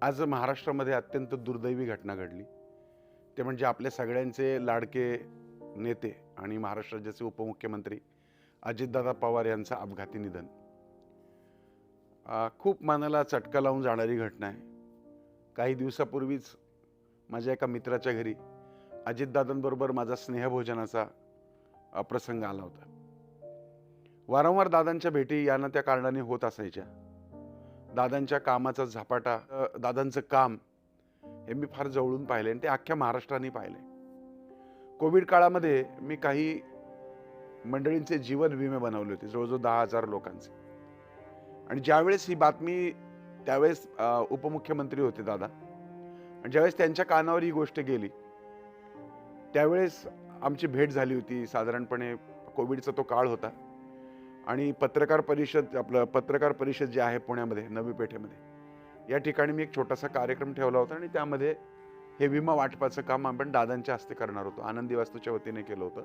आज महाराष्ट्रामध्ये अत्यंत दुर्दैवी घटना घडली. ते म्हणजे आपल्या सगळ्यांचे लाडके नेते आणि महाराष्ट्र राज्याचे उपमुख्यमंत्री अजितदादा पवार यांचं अपघाती निधन. खूप मनाला चटका लावून जाणारी घटना आहे. काही दिवसापूर्वीच माझ्या एका मित्राच्या घरी अजितदादांबरोबर माझा स्नेहभोजनाचा प्रसंग आला होता. वारंवार दादांच्या भेटी यानं त्या कारणाने होत असायच्या. दादांच्या कामाचा झपाटा दादांचं काम हे मी फार जवळून पाहिले आणि ते अख्ख्या महाराष्ट्राने पाहिले. कोविड काळामध्ये मी काही मंडळींचे जीवन विमे बनवले होते जवळजवळ दहा हजार लोकांचे. आणि ज्यावेळेस ही बातमी त्यावेळेस उपमुख्यमंत्री होते दादा. आणि ज्यावेळेस त्यांच्या कानावर ही गोष्ट गेली त्यावेळेस आमची भेट झाली होती. साधारणपणे कोविडचा तो काळ होता. आणि पत्रकार परिषद आपलं पत्रकार परिषद जे आहे पुण्यामध्ये नवी पेठेमध्ये या ठिकाणी मी एक छोटासा कार्यक्रम ठेवला होता आणि त्यामध्ये हे विमा वाटपाचं काम आपण दादांच्या हस्ते करणार होतो. आनंदी वास्तूच्या वतीने केलं होतं.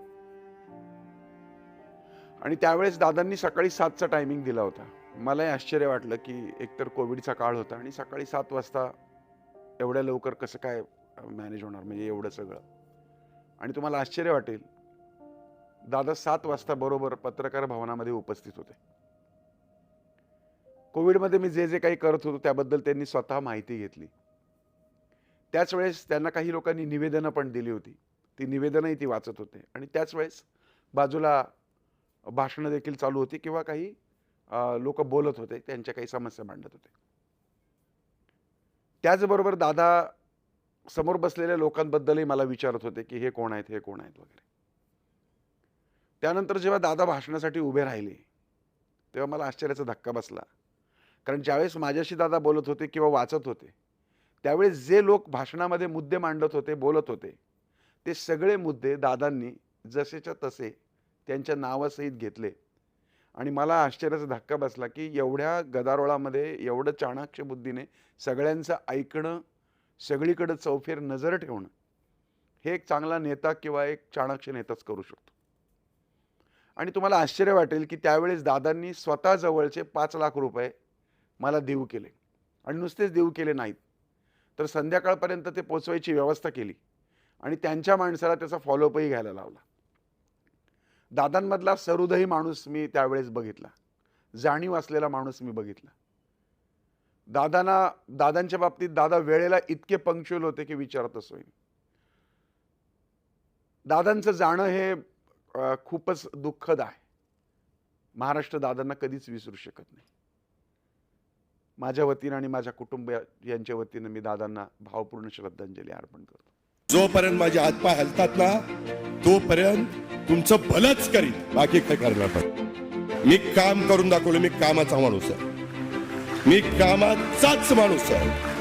आणि त्यावेळेस दादांनी सकाळी सातचा टायमिंग दिला होता. मलाही आश्चर्य वाटलं की एकतर कोविडचा काळ होता आणि सकाळी सात वाजता एवढ्या लवकर कसं काय मॅनेज होणार? म्हणजे एवढं सगळं. आणि तुम्हाला आश्चर्य वाटेल दादा सात वाजता बरोबर पत्रकार भवनामध्ये उपस्थित होते. कोविडमध्ये मी जे जे काही करत होतो त्याबद्दल त्यांनी स्वतः माहिती घेतली. त्याच वेळेस त्यांना काही लोकांनी निवेदनं पण दिली होती. ती निवेदनंही ती वाचत होते. आणि त्याच वेळेस बाजूला भाषणं देखील चालू होती किंवा काही लोक बोलत होते त्यांच्या काही समस्या मांडत होते. त्याचबरोबर दादा समोर बसलेल्या लोकांबद्दलही मला विचारत होते की हे कोण आहेत हे कोण आहेत वगैरे. त्यानंतर जेव्हा दादा भाषणासाठी उभे राहिले तेव्हा मला आश्चर्याचा धक्का बसला. कारण ज्यावेळेस माझ्याशी दादा बोलत होते किंवा वाचत होते त्यावेळेस जे लोक भाषणामध्ये मुद्दे मांडत होते बोलत होते ते सगळे मुद्दे दादांनी जसेच्या तसे त्यांच्या नावासहित घेतले. आणि मला आश्चर्याचा धक्का बसला की एवढ्या गदारोळामध्ये एवढं चाणाक्ष बुद्धीने सगळ्यांचं ऐकणं सगळीकडं चौफेर नजर ठेवणं हे एक चांगला नेता किंवा एक चाणाक्ष नेताच करू शकतो. आणि तुम्हाला आश्चर्य वाटेल की त्यावेळेस दादांनी स्वतः जवळचे पाच लाख रुपये मला देऊ केले. आणि नुसतेच देऊ केले नाहीत. तर संध्याकाळपर्यंत ते पोचवायची व्यवस्था केली. आणि त्यांच्या माणसाला त्याचा फॉलोअपही घ्यायला लावला. दादांमधला सरुदही माणूस मी त्यावेळेस बघितला. जाणीव असलेला माणूस मी बघितला. दादांना दादांच्या बाबतीत दादा वेळेला इतके पंक्च्युअल होते की विचारतच होईल दादांचं जाणं हे खूपच दुःखद आहे. महाराष्ट्र दादांना कधीच विसरू शकत नाही. माझ्या वतीनं आणि माझ्या कुटुंब यांच्या वतीनं मी दादांना भावपूर्ण श्रद्धांजली अर्पण करतो. जोपर्यंत माझे हातपाय हलतात ना तोपर्यंत तुमचं भलंच करीन. बाकी काय करणार पण. मी काम करून दाखवलं मी कामाचा माणूस आहे. मी कामाचाच माणूस आहे.